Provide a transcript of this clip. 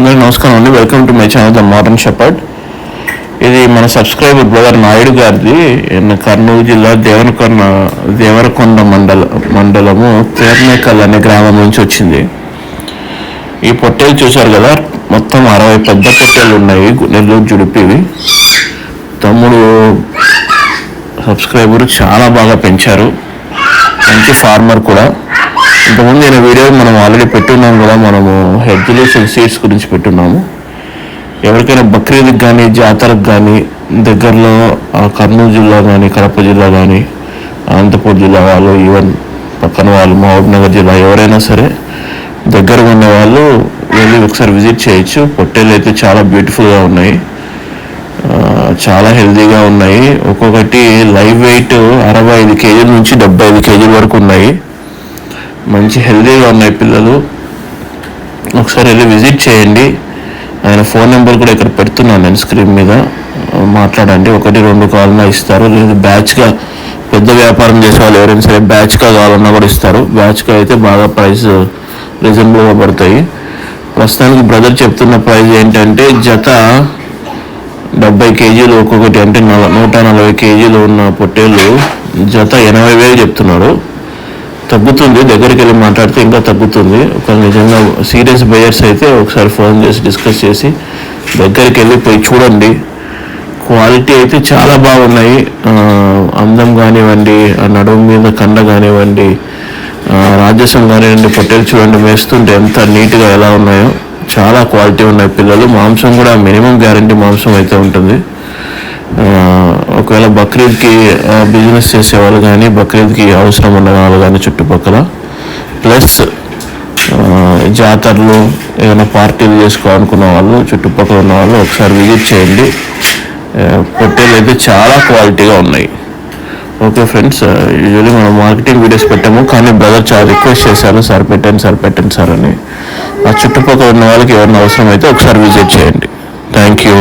అందరికీ నమస్కారం అండి. Welcome to my channel the modern shepherd ఇది మన సబ్స్క్రైబర్ బ్రదర్ నాయుడు గారిది. కర్నూలు జిల్లా దేవరకొండ దేవరకొండ మండల మండలము పేర్నేకల్ అనే గ్రామం నుంచి వచ్చింది. ఈ పొట్టేలు చూశారు కదా? మొత్తం అరవై పెద్ద పొట్టేలు ఉన్నాయి. నెల్లూరు జుడిపివి. తమ్ముడు సబ్స్క్రైబర్ చాలా బాగా పెంచారు. మంచి ఫార్మర్ కూడా. ఇంతకుముందు నేను వీడియో మనం ఆల్రెడీ పెట్టున్నాం కదా మనము హెడ్జిలేషన్ సీడ్స్ గురించి పెట్టున్నాము. ఎవరికైనా బక్రీద్కి కానీ జాతరకు కానీ దగ్గరలో ఆ కర్నూలు జిల్లా కానీ కడప జిల్లా కానీ అనంతపూర్ జిల్లా వాళ్ళు ఈవెన్ పక్కన వాళ్ళు మహబూబ్నగర్ జిల్లా ఎవరైనా సరే దగ్గరగా ఉన్న వాళ్ళు వెళ్ళి ఒకసారి విజిట్ చేయొచ్చు. పొట్టేలు అయితే చాలా బ్యూటిఫుల్గా ఉన్నాయి. చాలా హెల్తీగా ఉన్నాయి. ఒక్కొక్కటి లైవ్ వెయిట్ అరవై ఐదు కేజీల నుంచి డెబ్బై ఐదు కేజీల వరకు ఉన్నాయి. మంచి హెల్దీగా ఉన్నాయి పిల్లలు. ఒకసారి వెళ్ళి విజిట్ చేయండి. ఆయన ఫోన్ నెంబర్ కూడా ఇక్కడ పెడుతున్నాను నేను స్క్రీన్ మీద. మాట్లాడండి. ఒకటి రెండు కావాలన్నా ఇస్తారు. లేదు బ్యాచ్గా పెద్ద వ్యాపారం చేసే వాళ్ళు ఎవరైనా సరే బ్యాచ్గా కావాలన్నా కూడా ఇస్తారు. బ్యాచ్గా అయితే బాగా ప్రైస్ రీజనబుల్గా పడతాయి. ప్రస్తుతానికి బ్రదర్ చెప్తున్న ప్రైస్ ఏంటంటే జత డెబ్బై కేజీలు ఒక్కొక్కటి అంటే నల నూట నలభై కేజీలు ఉన్న పొట్టేళ్ళు జత ఎనభై వేలు చెప్తున్నాడు. తగ్గుతుంది దగ్గరికి వెళ్ళి మాట్లాడితే ఇంకా తగ్గుతుంది. ఒక నిజంగా సీరియస్ బయర్స్ అయితే ఒకసారి ఫోన్ చేసి డిస్కస్ చేసి దగ్గరికి వెళ్ళి పోయి చూడండి. క్వాలిటీ అయితే చాలా బాగున్నాయి. అందం కానివ్వండి ఆ నడుము మీద కండ కానివ్వండి రాజసం రాజస్వం కానివ్వండి పొట్టేలు చూడండి వేస్తుంటే ఎంత నీట్గా ఎలా ఉన్నాయో. చాలా క్వాలిటీ ఉన్నాయి పిల్లలు. మాంసం కూడా మినిమం గ్యారంటీ మాంసం అయితే ఉంటుంది. ఒకవేళ బక్రీద్కి బిజినెస్ చేసేవాళ్ళు కానీ బక్రీద్కి అవసరం ఉన్న వాళ్ళు కానీ చుట్టుపక్కల. ప్లస్ జాతరలు ఏదైనా పార్టీలు చేసుకోవాలనుకున్న వాళ్ళు చుట్టుపక్కల ఉన్న వాళ్ళు ఒకసారి విజిట్ చేయండి. పొట్టేలు అయితే చాలా క్వాలిటీగా ఉన్నాయి. ఓకే ఫ్రెండ్స్ యూజువలీ మనం మార్కెటింగ్ వీడియోస్ పెట్టాము కానీ బ్రదర్ చాలా రిక్వెస్ట్ చేశారు సార్ పెట్టండి సార్ పెట్టండి సార్ అని. ఆ చుట్టుపక్కల ఉన్న వాళ్ళకి ఎవరైనా అవసరం అయితే ఒకసారి విజిట్ చేయండి. Thank you